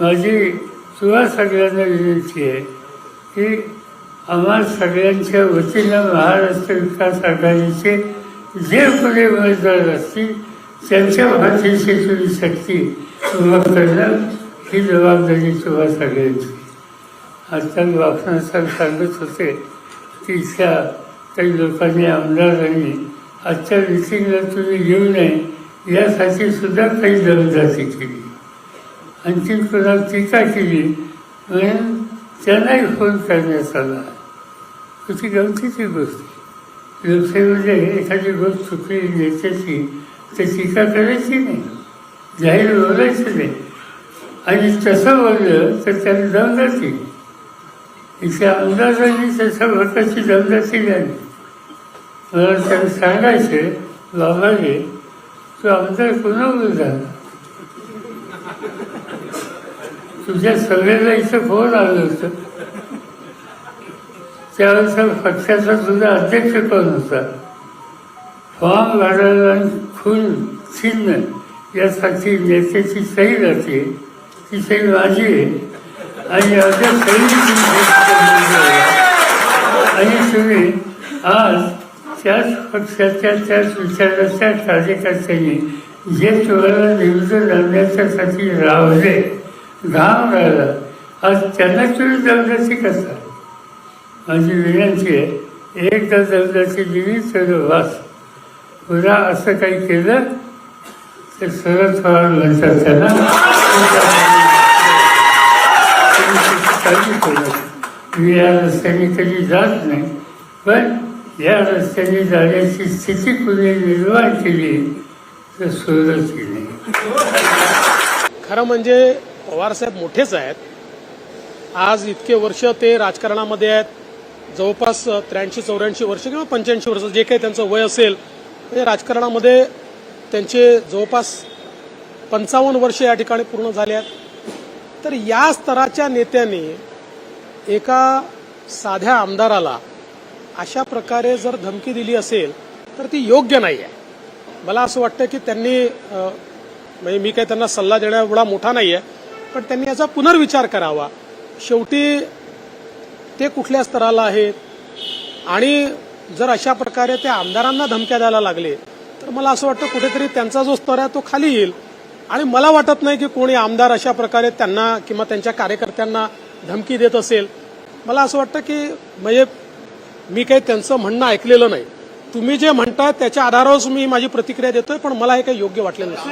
माझी तुला सगळ्यांना विनंती आहे की आम्हा सगळ्यांच्या वतीनं महाराष्ट्र विकास आघाडीचे जे कोणी उमेदवार असतील त्यांच्या पाठीशी तुम्ही शक्ती उभा करणं ही जबाबदारी तुम्हा सगळ्यांची. आजकाल वापना सांगत होते की इथल्या काही लोकांनी आमदारांनी आजच्या मिटिंगला तुम्ही येऊ नये यासाठी सुद्धा काही दमदाटी केली. आणखी कोणा टीका केली म्हणून त्यांनाही फोन करण्यात आला. त्याची गमतीची गोष्ट. लोकसेवेमध्ये एखादी गोष्ट चुकली नेत्याची तर टीका करायची नाही. जाहीर बोलायचं नाही. आणि तसं बोललं तर त्याला दमदाती इथे आमदारांनी तसं भटाची दमदाती नाही मला त्याला सांगायचं बाबा रे तू आमदार कोणावर झाला तुझ्या सगळ्याला इथं फोन आलं होतं त्यावेळेस पक्षाचा तुझा अध्यक्ष कोण होता? फॉर्म भरायला आणि खून चिन्ह. यासाठी नेत्याची सही जाते. ती सही माझी आहे. आणि अद्या सही आणि तुम्ही आज त्याच पक्षाच्या त्याच विचाराच्या कार्यकर्त्यांनी जे तुम्हाला निवडून आणण्याच्यासाठी रावले घाम राहिला आज त्यांना तुम्ही दमदाची करता माझी विनंती आहे एकदा दमदाची दिली तर वास. पुन्हा असं काही केलं तर शरद पवार म्हणतात त्यांना मी या रस्त्याने कधी जात नाही पण या रस्त्याने जाण्याची स्थिती कुणी निर्माण केली तर सोडत केली. खरं म्हणजे पवारसाहेब मोठेच आहेत. आज इतके वर्ष ते राजकारणामध्ये आहेत. जवळपास त्र्याऐंशी चौऱ्याऐंशी वर्ष किंवा पंच्याऐंशी वर्ष जे काही त्यांचं वय असेल ते राजकारणामध्ये त्यांचे जवळपास पंचावन्न वर्ष या ठिकाणी पूर्ण झाले आहेत. तर या स्तराच्या नेत्यांनी एका साध्या आमदाराला अशा प्रकारे जर धमकी दिली असेल तर ती योग्य नाही आहे मला असं वाटतं की त्यांनी म्हणजे मी काही त्यांना सल्ला देण्या एवढा मोठा नाही आहे पण त्यांनी याचा पुनर्विचार करावा. शेवटी ते कुठल्या स्तराला आहेत? आणि जर अशा प्रकारे ते आमदारांना धमक्या द्यायला लागले तर मला असं वाटतं कुठेतरी त्यांचा जो स्तर आहे तो खाली येईल. आणि मला वाटत नाही की कोणी आमदार अशा प्रकारे त्यांना किंवा त्यांच्या कार्यकर्त्यांना धमकी देत असेल. मला असं वाटतं की म्हणजे मी काही त्यांचं म्हणणं ऐकलेलं नाही. तुम्ही जे म्हणताय त्याच्या आधारावर मी माझी प्रतिक्रिया देतोय पण मला हे काही योग्य वाटलेलं नाही.